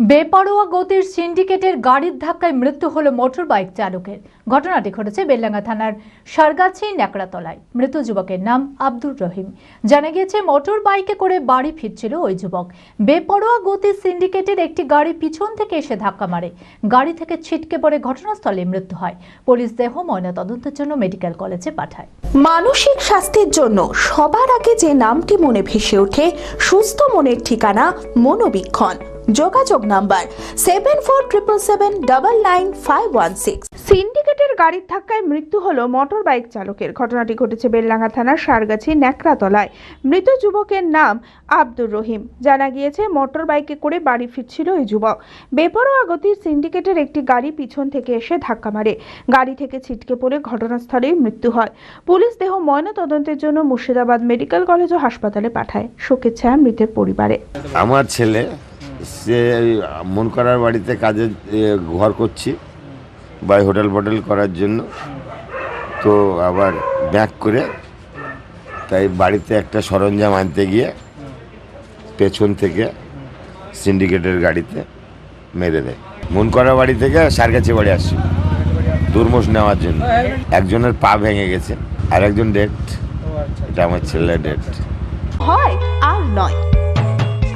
বেপরোয়া গতির সিন্ডিকেটের গাড়ির ধাক্কায় মৃত্যু হলো মোটর বাইক চালকের। ঘটনাটি ঘটেছে বেলডাঙ্গা থানার সারগাছি ন্যাকড়াতলায়। মৃত যুবকের নাম আব্দুর রহিম। জানা গিয়েছে মোটর বাইকে করে বাড়ি ফিরছিল ওই যুবক। বেপরোয়া গতির সিন্ডিকেটের একটি গাড়ি পিছন থেকে এসে ধাক্কা মারে। গাড়ি থেকে ছিটকে পড়ে ঘটনাস্থলে মৃত্যু হয়। পুলিশ দেহ, ময়নাতদন্তের জন্য মেডিকেল কলেজে পাঠায়। মানসিক স্বাস্থ্যের জন্য সবার আগে যে নামটি মনে ভেসে ওঠে, সুস্থ মনের ঠিকানা মনোবীক্ষণ। যোগাযোগ number seven four triple seven double nine five one six সিন্ডিকেটের গাড়ির ধাক্কায় মৃত্যু হলো মোটর বাইক চালকের। ঘটনাটি ঘটেছে বেলডাঙ্গা থানার সারগাছি ন্যাকড়াতলায়। মৃত যুবকের নাম আব্দুর রহিম। জানা গিয়েছে মোটর বাইকে করে বাড়ি ফিরছিল ওই যুবক। বেপরোয়া গতির সিন্ডিকেটের একটি গাড়ি পিছন থেকে এসে ধাক্কা মারে। গাড়ি থেকে ছিটকে পড়ে ঘটনাস্থলেই মৃত্যু হয়। পুলিশ দেহ ময়নাতদন্তের জন্য মুর্শিদাবাদ মেডিকেল কলেজ ও হাসপাতালে পাঠায়। শোকের ছায়া মৃতের পরিবারে। আমার ছেলে সে মন করার বাড়িতে কাজে ঘর করছি বা হোটেল ফোটেল করার জন্য। তো আবার ব্যাক করে তাই বাড়িতে একটা সরঞ্জাম আনতে গিয়ে পেছন থেকে সিন্ডিকেটের গাড়িতে মেরে দেয়। মন করা বাড়ি থেকে সারগাছি বাড়ি আসছি দুর্মোষ নেওয়ার জন্য। একজনের পা ভেঙে গেছে আর একজন ডেট এটা আমার ছেলের ডেট হয় আর নয়।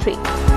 Three